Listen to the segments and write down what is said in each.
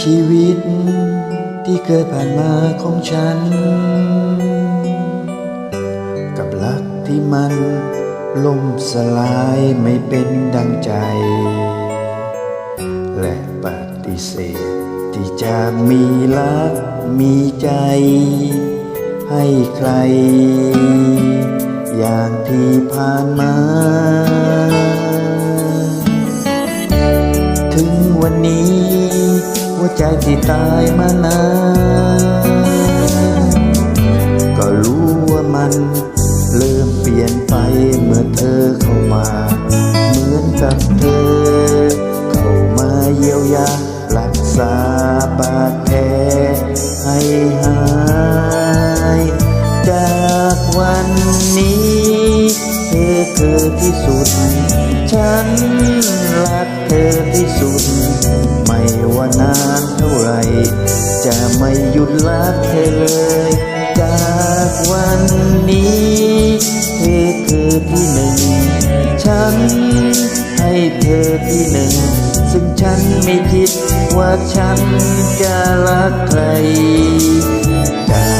ชีวิต ที่เคยผ่านมาของฉัน กับรักที่มันล่มสลายไม่เป็นดังใจ และปฏิเสธที่จะมีรักมีใจ ให้ใคร อย่างที่ผ่านมา ถึงวันนี้ ใจที่ตายมานานก็รู้ว่ามันเริ่มเปลี่ยนไปเมื่อเธอเข้ามา เหมือนกับเธอ เข้ามาเยียวยารักษาบาดแผลให้หาย จากวันนี้ เธอคือที่สุด ฉัน อที่สุด ไม่ว่านานเท่าไร จะไม่หยุดรักเธอเลย จากวันนี้เธอคือที่หนึ่ง ฉันให้เธอที่หนึ่ง ซึ่งฉันไม่คิดว่าฉันจะรักใคร ได้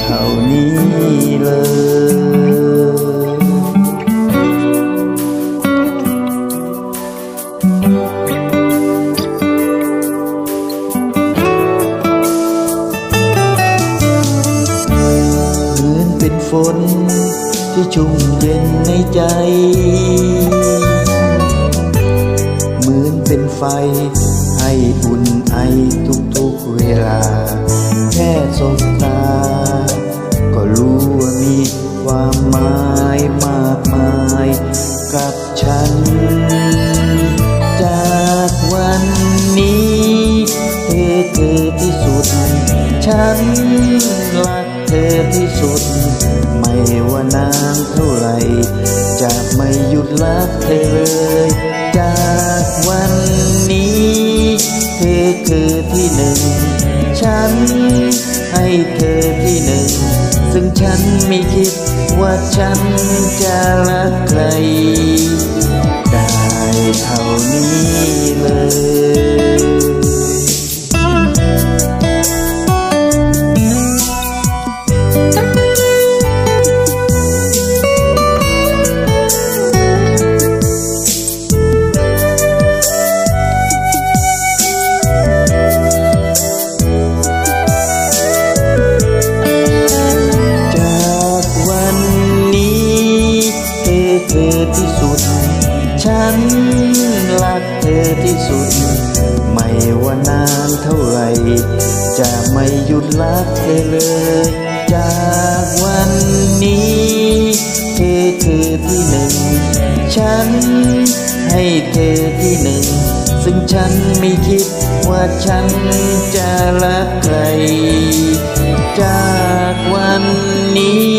เท่านี้เลย นที่ชุ่มเย็นในใจ เหมือนเป็นไฟ ให้อุ่นไอทุกๆเวลา แค่สบตา ก็รู้ว่ามีความหมายมากมายกับฉัน จากวันนี้ เธอคือที่สุด ฉันรักเธ อที่สุด ไม่ว่านานเท่าไหร่จะไม่หยุดรักเธอเลย จากวันนี้ เธอคือที่หนึ่ง ฉันให้เธอที่หนึ่ง ซึ่งฉันไม่คิดว่าฉันจะรักใคร ได้เท่านี้เลย รักเธอที่สุด ไม่ว่านานเท่าไร จะไม่หยุดรักเธอเลย จากวันนี้เธอคือที่หนึ่ง ฉันให้เธอที่หนึ่ง ซึ่งฉันไม่คิดว่าฉันจะรักใคร จากวันนี้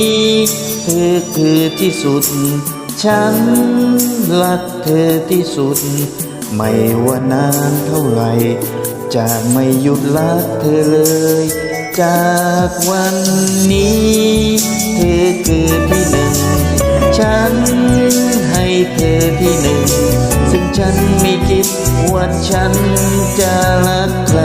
เธอคือที่สุด ฉันรักเธอที่สุด ไม่ว่านานเท่าไหร่ จะไม่หยุดรักเธอเลย จากวันนี้ เธอคือที่หนึ่ง ฉันให้เธอที่หนึ่ง ซึ่งฉันไม่คิดว่าฉันจะรักใคร